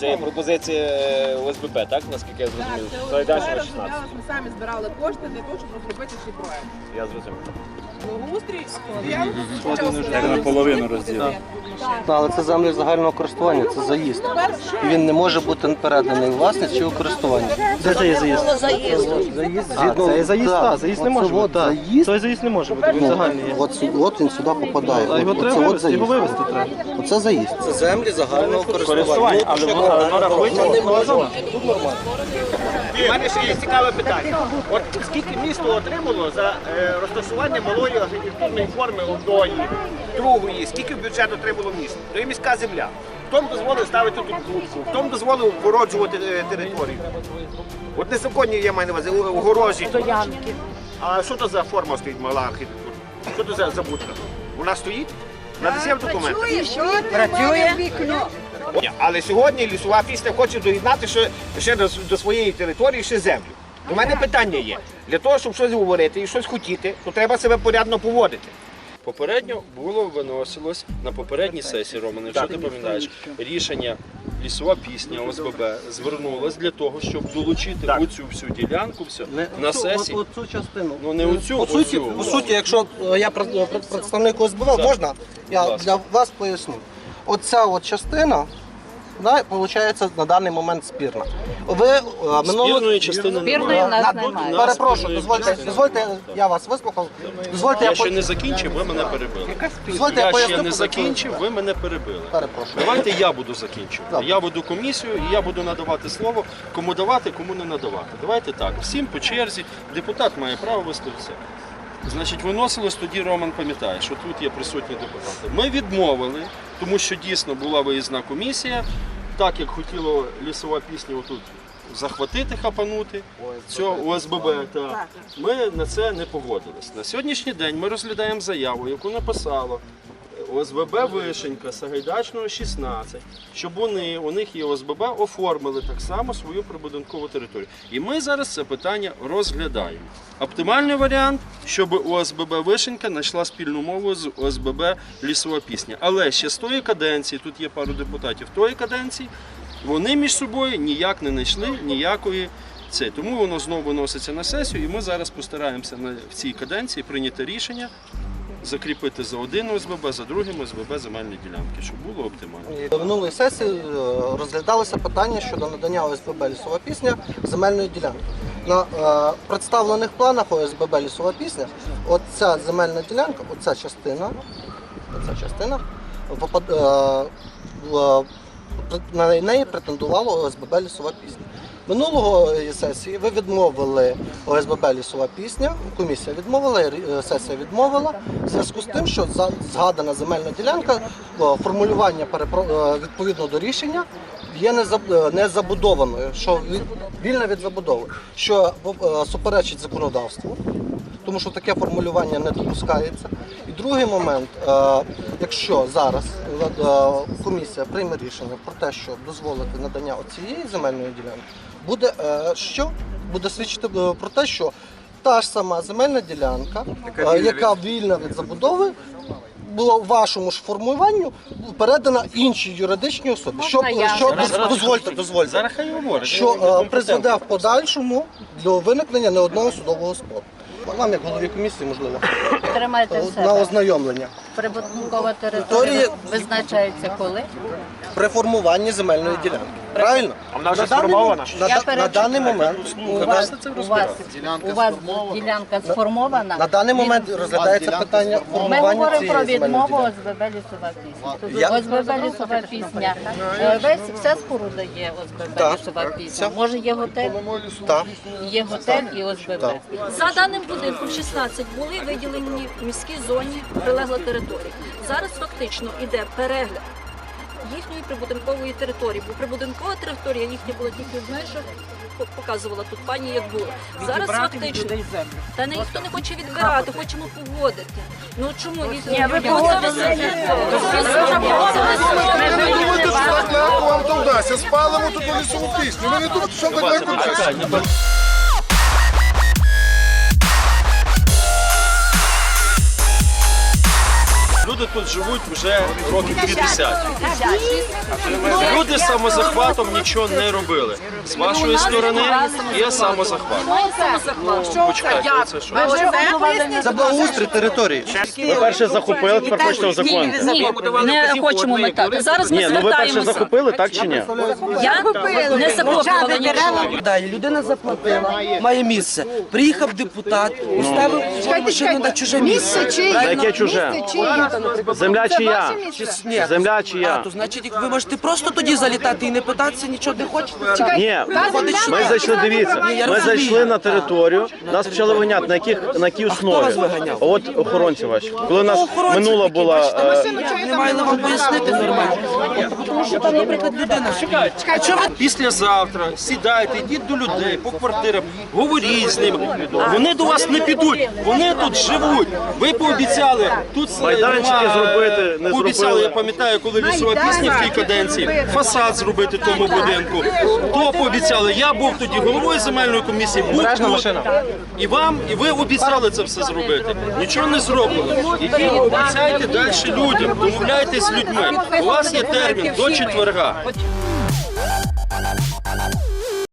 Це є пропозиція е, ОСББ, так? Наскільки я зрозумів? це ОСББ 16. розроблялось, Ми самі збирали кошти для того, щоб розробити цей проект. Я зрозумів. Благоустрій, ділянку Як наполовину розділити. Ну, але це землі загального користування, це заїзд. І він не може бути переданий у власність чи у користування. Де це є заїзд? Це є заїзд, так. так, заїзд не може бути. так. заїзд. Той заїзд не може бути, він Ну, загальний є. от, сю- от він сюди попадає. А його От- треба оце от вивезти, його заїзд. вивезти треба. Оце заїзд. Це землі загального користування. Користування, але воно Ну. Тут нормально. У мене ще є цікаве питання. От скільки місто отримало за е, розташування малої архітектурної форми одної, другої, скільки в бюджет отримало місто? То є міська земля. Хто дозволив ставити тут будку, хто дозволив огороджувати е, територію. От незаконні я маю на увазі огорожі. А що то за форма стоїть мала архітектура? Що то за, за будка? Вона стоїть? На десь є в документах. Ні, Але сьогодні лісова пісня хоче доєднати ще, ще до, до своєї території ще землю. У мене питання є. Для того, щоб щось говорити і щось хотіти, то треба себе порядно поводити. Попередньо було виносилось на попередній сесії, Роман, якщо ти пам'ятаєш, рішення лісова пісня ОСББ звернулась для того, щоб долучити Так. оцю всю ділянку все Не на оцю- сесії. от- Оцю частину. Ну не оцю, По суті, оцю. по суті, якщо е, я пред- пред- представник ОСББ, можна? Я для вас поясню. Оця от частина, вона, виходить, на даний момент спірна. Ви е, минулого... Спірної частини Спірної немає. нас немає. Перепрошую, дозвольте, дозвольте, я вас вислухав. Дозвольте, я, Я ще по- не закінчив, ви мене перебили. дозвольте, я Я поясню. ще не закінчив, ви мене перебили. Перепрошую. Давайте я буду закінчувати. Добре. Я веду комісію і я буду надавати слово, кому давати, кому не надавати. Давайте так. Всім по черзі. Депутат має право висловитися. Значить, виносилось тоді, Роман пам'ятає, що тут є присутні депутати. Ми відмовили, тому що дійсно була виїзна комісія, так як хотіло лісова пісня отут захватити, хапанути цього ОСББ. Та. Ми на це не погодились. На сьогоднішній день ми розглядаємо заяву, яку написало ОСББ Вишенька, Сагайдачного 16, щоб вони, у них є ОСББ, оформили так само свою прибудинкову територію. І ми зараз це питання розглядаємо. Оптимальний варіант, щоб ОСББ Вишенька знайшла спільну мову з ОСББ Лісова пісня. Але ще з тої каденції, тут є пару депутатів тої каденції, вони між собою ніяк не знайшли ніякої. Це тому воно знову виноситься на сесію, і ми зараз постараємося на в цій каденції прийняти рішення закріпити за один ОСББ, за другим ОСББ земельні ділянки, щоб було оптимально. До минулої сесії е, розглядалося питання щодо надання ОСББ лісова пісня земельної ділянки. На е, представлених планах ОСББ лісова пісня, оця земельна ділянка, оця частина, оця частина попад- е, в- на неї претендувало ОСББ лісова пісня. Минулого сесії ви відмовили ОСББ лісова пісня, комісія відмовила, сесія відмовила. В зв'язку з тим, що згадана земельна ділянка, формулювання е, відповідно до рішення є незаб- е, незабудованою, що вільна від забудови, що е, суперечить законодавству тому що таке формулювання не допускається. І другий момент, е, якщо зараз е, комісія прийме рішення про те, що дозволити надання цієї земельної ділянки, буде е, що? Буде свідчити е, про те, що та ж сама земельна ділянка, е, яка вільна від забудови, була в вашому ж формулюванню передана іншій юридичній особі. Що, я? що Зараз- дозвольте, дозвольте Зараз хай говорить. що е, призведе в подальшому до виникнення не одного судового спору. Вам, як голові комісії, можливо, Тримайте в на себе. ознайомлення Прибудинкова Території- територія визначається коли? при формуванні земельної ділянки. Правильно? А вона вже сформована? На, Я да- на перечитаю. даний момент У вас, у вас, у вас ділянка сформована? на даний момент розглядається питання Ми формування говоримо цієї про земельної відмову ділянки. ОСББ лісова пісня. Тобто ОСББ лісова пісня. Е, Весь вся споруда є ОСББ Так. лісова пісня. Може є готель? Так. Є готель і ОСББ. Так. За даним будинком 16 були виділені в міській зоні прилегла територія. Зараз фактично йде перегляд їхньої прибудинкової території, бо прибудинкова територія їхня була тільки в межах, показувала тут пані, як було. Зараз фактично та не ніхто не хоче відбирати, хочемо погодити. Ну чому Ні, ви погодили. Ви думаєте, що так легко вам то вдасться? Спалимо тут лісову пісню. Ви не думаєте, що так легко тут живуть вже років 50. Люди з самозахватом нічого не робили. З вашої сторони є самозахват. Почекайте, це що? Це благоустрій території. Ви перше захопили, тепер хочете узаконити. Ні, не хочемо ми так. Зараз ми Ні, ну ви перше звертаємося. захопили, так чи ні? Я не захоплювала нічого. Далі людина заплатила, має місце. Приїхав депутат, поставив машину на чуже місце. За яке чуже? Земля чия? Ні. Земля А, чия? то значить, ви можете просто тоді залітати і не питатися, нічого не хочете. Ні, ми зайшли, дивіться, ми зайшли на територію, нас почали виганяти, на яких на якій основі? вас виганяв? От охоронці ваші. Коли нас минула була. е, не мали вам пояснити нормально. Тому що там, наприклад, людина. А чого ви Післязавтра сідайте, йдіть до людей по квартирам, говоріть з ними. Вони до вас не підуть, вони тут живуть. Ви пообіцяли тут Майданчики зробити, не зробили. я пам'ятаю, коли лісова пісня в тій каденції, фасад зробити тому будинку. То пообіцяли. Я був тоді головою земельної комісії, був тут. І вам, і ви обіцяли це все зробити. Нічого не зроблено. І обіцяйте далі людям, домовляйтесь з людьми. У вас є термін до четверга.